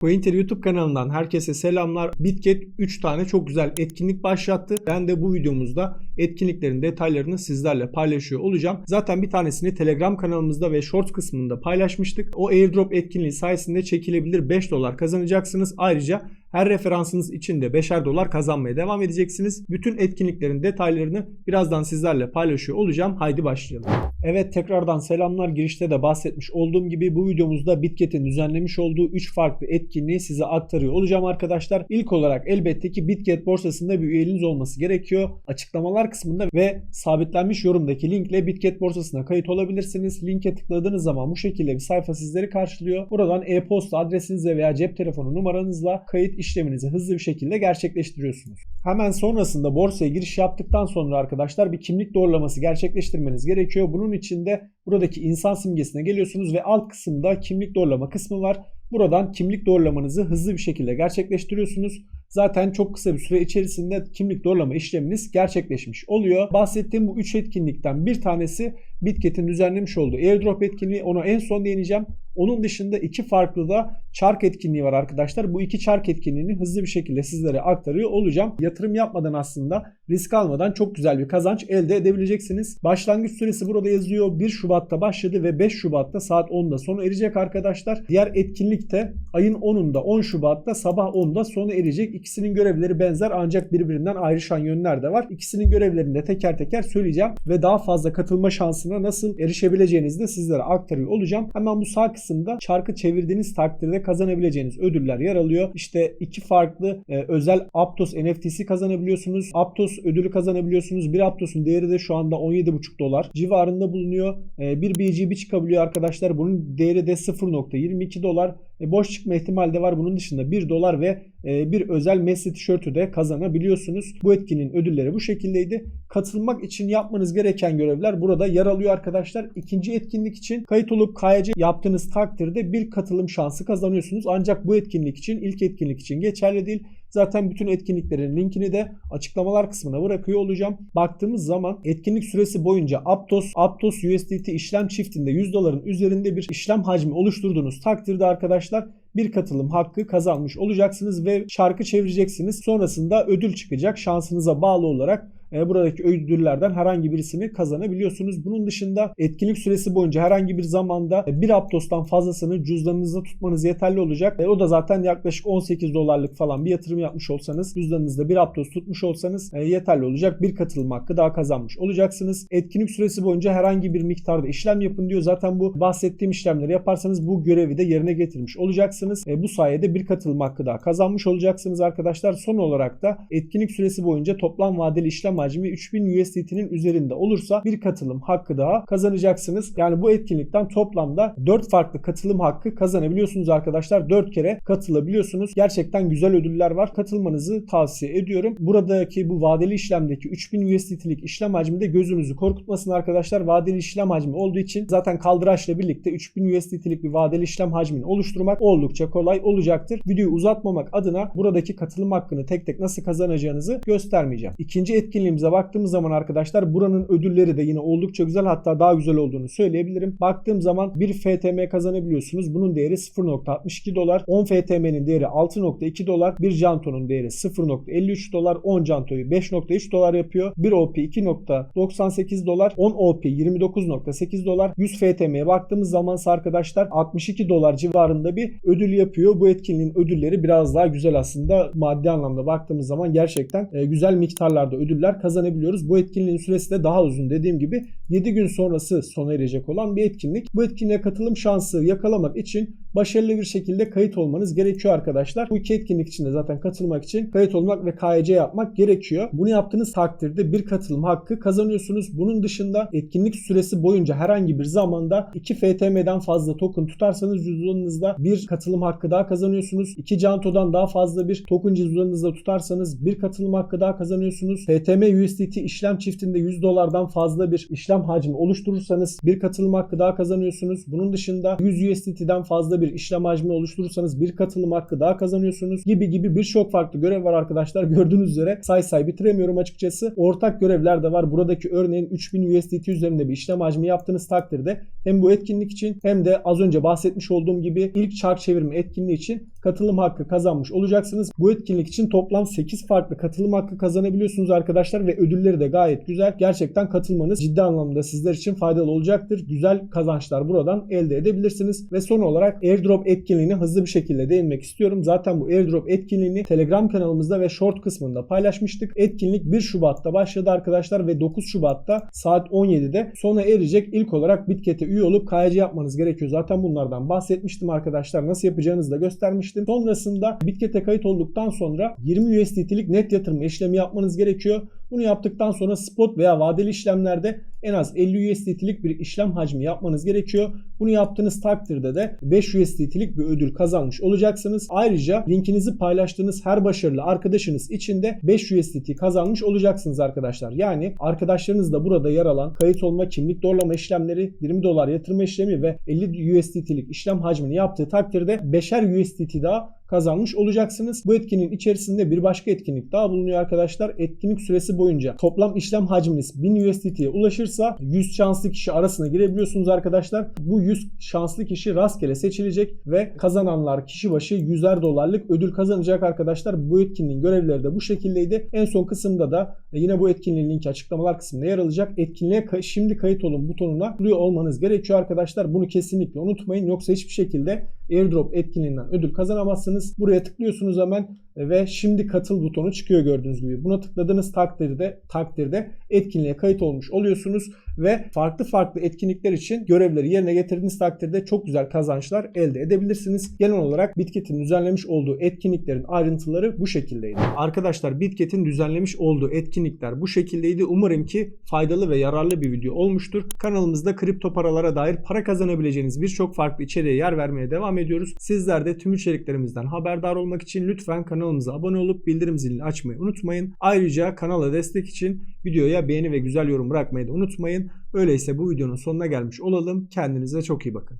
Cointer YouTube kanalından herkese selamlar. Bitget 3 tane çok güzel etkinlik başlattı. Ben de bu videomuzda etkinliklerin detaylarını sizlerle paylaşıyor olacağım. Zaten bir tanesini Telegram kanalımızda ve Shorts kısmında paylaşmıştık. O airdrop etkinliği sayesinde çekilebilir 5 dolar kazanacaksınız. Ayrıca her referansınız için de 5'er dolar kazanmaya devam edeceksiniz. Bütün etkinliklerin detaylarını birazdan sizlerle paylaşıyor olacağım. Haydi başlayalım. Evet tekrardan selamlar. Girişte de bahsetmiş olduğum gibi bu videomuzda Bitget'in düzenlemiş olduğu 3 farklı etkinliği size aktarıyor olacağım arkadaşlar. İlk olarak elbette ki Bitget borsasında bir üyeliğiniz olması gerekiyor. Açıklamalar kısmında ve sabitlenmiş yorumdaki linkle Bitget borsasına kayıt olabilirsiniz. Linke tıkladığınız zaman bu şekilde bir sayfa sizleri karşılıyor. Buradan e-posta adresinizle veya cep telefonu numaranızla kayıt işleminizi hızlı bir şekilde gerçekleştiriyorsunuz. Hemen sonrasında borsaya giriş yaptıktan sonra arkadaşlar bir kimlik doğrulaması gerçekleştirmeniz gerekiyor. Bunun için de buradaki insan simgesine geliyorsunuz ve alt kısımda kimlik doğrulama kısmı var. Buradan kimlik doğrulamanızı hızlı bir şekilde gerçekleştiriyorsunuz. Zaten çok kısa bir süre içerisinde kimlik doğrulama işleminiz gerçekleşmiş oluyor. Bahsettiğim bu 3 etkinlikten bir tanesi Bitget'in düzenlemiş olduğu airdrop etkinliği. Onu en son değineceğim. Onun dışında iki farklı da çark etkinliği var arkadaşlar. Bu iki çark etkinliğini hızlı bir şekilde sizlere aktarıyor olacağım. Yatırım yapmadan aslında risk almadan çok güzel bir kazanç elde edebileceksiniz. Başlangıç süresi burada yazıyor. 1 Şubat'ta başladı ve 5 Şubat'ta saat 10'da sona erecek arkadaşlar. Diğer etkinlik de ayın 10'unda 10 Şubat'ta sabah 10'da sona erecek. İkisinin görevleri benzer ancak birbirinden ayrışan yönler de var. İkisinin görevlerini de teker teker söyleyeceğim ve daha fazla katılma şansına nasıl erişebileceğinizi de sizlere aktarıyor olacağım. Hemen bu sağ kısımda çarkı çevirdiğiniz takdirde kazanabileceğiniz ödüller yer alıyor. İşte iki farklı e, özel Aptos NFT'si kazanabiliyorsunuz. Aptos ödülü kazanabiliyorsunuz. Bir Aptos'un değeri de şu anda 17,5 dolar civarında bulunuyor. E, bir BGB çıkabiliyor arkadaşlar. Bunun değeri de 0.22 dolar. E, boş çıkma ihtimali de var. Bunun dışında 1 dolar ve e, bir özel Messi tişörtü de kazanabiliyorsunuz. Bu etkinin ödülleri bu şekildeydi. Katılmak için yapmanız gereken görevler burada yer alıyor arkadaşlar. İkinci etkinlik için kayıt olup KYC yaptığınız takdirde bir katılım şansı kazanıyorsunuz. Ancak bu etkinlik için ilk etkinlik için geçerli değil. Zaten bütün etkinliklerin linkini de açıklamalar kısmına bırakıyor olacağım. Baktığımız zaman etkinlik süresi boyunca Aptos, Aptos USDT işlem çiftinde 100 doların üzerinde bir işlem hacmi oluşturduğunuz takdirde arkadaşlar bir katılım hakkı kazanmış olacaksınız ve şarkı çevireceksiniz. Sonrasında ödül çıkacak şansınıza bağlı olarak e, buradaki ödüllerden herhangi birisini kazanabiliyorsunuz. Bunun dışında etkinlik süresi boyunca herhangi bir zamanda e, bir Aptos'tan fazlasını cüzdanınızda tutmanız yeterli olacak. E, o da zaten yaklaşık 18 dolarlık falan bir yatırım yapmış olsanız cüzdanınızda bir Aptos tutmuş olsanız yeterli olacak. Bir katılım hakkı daha kazanmış olacaksınız. Etkinlik süresi boyunca herhangi bir miktarda işlem yapın diyor. Zaten bu bahsettiğim işlemleri yaparsanız bu görevi de yerine getirmiş olacaksınız. Bu sayede bir katılım hakkı daha kazanmış olacaksınız arkadaşlar. Son olarak da etkinlik süresi boyunca toplam vadeli işlem hacmi 3000 USDT'nin üzerinde olursa bir katılım hakkı daha kazanacaksınız. Yani bu etkinlikten toplamda 4 farklı katılım hakkı kazanabiliyorsunuz arkadaşlar. 4 kere katılabiliyorsunuz. Gerçekten güzel ödüller var. Katılmanızı tavsiye ediyorum. Buradaki bu vadeli işlemdeki 3000 USDT'lik işlem hacmi de gözünüzü korkutmasın arkadaşlar. Vadeli işlem hacmi olduğu için zaten kaldıraçla birlikte 3000 USDT'lik bir vadeli işlem hacmini oluşturmak oldukça kolay olacaktır. Videoyu uzatmamak adına buradaki katılım hakkını tek tek nasıl kazanacağınızı göstermeyeceğim. İkinci etkinliğim etkinliğimize baktığımız zaman arkadaşlar buranın ödülleri de yine oldukça güzel hatta daha güzel olduğunu söyleyebilirim. Baktığım zaman bir FTM kazanabiliyorsunuz. Bunun değeri 0.62 dolar. 10 FTM'nin değeri 6.2 dolar. Bir Janto'nun değeri 0.53 dolar. 10 Janto'yu 5.3 dolar yapıyor. Bir OP 2.98 dolar. 10 OP 29.8 dolar. 100 FTM'ye baktığımız zaman arkadaşlar 62 dolar civarında bir ödül yapıyor. Bu etkinliğin ödülleri biraz daha güzel aslında maddi anlamda baktığımız zaman gerçekten e, güzel miktarlarda ödüller kazanabiliyoruz. Bu etkinliğin süresi de daha uzun. Dediğim gibi 7 gün sonrası sona erecek olan bir etkinlik. Bu etkinliğe katılım şansı yakalamak için başarılı bir şekilde kayıt olmanız gerekiyor arkadaşlar. Bu iki etkinlik için de zaten katılmak için kayıt olmak ve KYC yapmak gerekiyor. Bunu yaptığınız takdirde bir katılım hakkı kazanıyorsunuz. Bunun dışında etkinlik süresi boyunca herhangi bir zamanda 2 FTM'den fazla token tutarsanız cüzdanınızda bir katılım hakkı daha kazanıyorsunuz. 2 Canto'dan daha fazla bir token cüzdanınızda tutarsanız bir katılım hakkı daha kazanıyorsunuz. FTM USDT işlem çiftinde 100 dolardan fazla bir işlem hacmi oluşturursanız bir katılım hakkı daha kazanıyorsunuz. Bunun dışında 100 USDT'den fazla bir işlem hacmi oluşturursanız bir katılım hakkı daha kazanıyorsunuz. Gibi gibi birçok farklı görev var arkadaşlar. Gördüğünüz üzere say say bitiremiyorum açıkçası. Ortak görevler de var. Buradaki örneğin 3000 USDT üzerinde bir işlem hacmi yaptığınız takdirde hem bu etkinlik için hem de az önce bahsetmiş olduğum gibi ilk çark çevirme etkinliği için katılım hakkı kazanmış olacaksınız. Bu etkinlik için toplam 8 farklı katılım hakkı kazanabiliyorsunuz arkadaşlar ve ödülleri de gayet güzel. Gerçekten katılmanız ciddi anlamda sizler için faydalı olacaktır. Güzel kazançlar buradan elde edebilirsiniz. Ve son olarak airdrop etkinliğine hızlı bir şekilde değinmek istiyorum. Zaten bu airdrop etkinliğini Telegram kanalımızda ve short kısmında paylaşmıştık. Etkinlik 1 Şubat'ta başladı arkadaşlar ve 9 Şubat'ta saat 17'de sona erecek. İlk olarak Bitket'e üye olup KYC yapmanız gerekiyor. Zaten bunlardan bahsetmiştim arkadaşlar. Nasıl yapacağınızı da göstermiştim. Sonrasında Bitket'e kayıt olduktan sonra 20 USDT'lik net yatırım işlemi yapmanız gerekiyor. Bunu yaptıktan sonra spot veya vadeli işlemlerde en az 50 USDT'lik bir işlem hacmi yapmanız gerekiyor. Bunu yaptığınız takdirde de 5 USDT'lik bir ödül kazanmış olacaksınız. Ayrıca linkinizi paylaştığınız her başarılı arkadaşınız için de 5 USDT kazanmış olacaksınız arkadaşlar. Yani arkadaşlarınız da burada yer alan kayıt olma, kimlik doğrulama işlemleri, 20 dolar yatırma işlemi ve 50 USDT'lik işlem hacmini yaptığı takdirde 5'er USDT daha kazanmış olacaksınız. Bu etkinin içerisinde bir başka etkinlik daha bulunuyor arkadaşlar. Etkinlik süresi boyunca toplam işlem hacminiz 1000 USDT'ye ulaşırsa 100 şanslı kişi arasına girebiliyorsunuz arkadaşlar. Bu 100 şanslı kişi rastgele seçilecek ve kazananlar kişi başı 100'er dolarlık ödül kazanacak arkadaşlar. Bu etkinliğin görevleri de bu şekildeydi. En son kısımda da yine bu etkinliğin linki açıklamalar kısmında yer alacak. Etkinliğe şimdi kayıt olun butonuna tıklıyor olmanız gerekiyor arkadaşlar. Bunu kesinlikle unutmayın. Yoksa hiçbir şekilde airdrop etkinliğinden ödül kazanamazsınız. Buraya tıklıyorsunuz hemen ve şimdi katıl butonu çıkıyor gördüğünüz gibi. Buna tıkladığınız takdirde takdirde etkinliğe kayıt olmuş oluyorsunuz ve farklı farklı etkinlikler için görevleri yerine getirdiğiniz takdirde çok güzel kazançlar elde edebilirsiniz. Genel olarak Bitket'in düzenlemiş olduğu etkinliklerin ayrıntıları bu şekildeydi. Arkadaşlar Bitket'in düzenlemiş olduğu etkinlikler bu şekildeydi. Umarım ki faydalı ve yararlı bir video olmuştur. Kanalımızda kripto paralara dair para kazanabileceğiniz birçok farklı içeriğe yer vermeye devam ediyoruz. Sizler de tüm içeriklerimizden haberdar olmak için lütfen kanalımıza abone olup bildirim zilini açmayı unutmayın. Ayrıca kanala destek için videoya beğeni ve güzel yorum bırakmayı da unutmayın. Öyleyse bu videonun sonuna gelmiş olalım. Kendinize çok iyi bakın.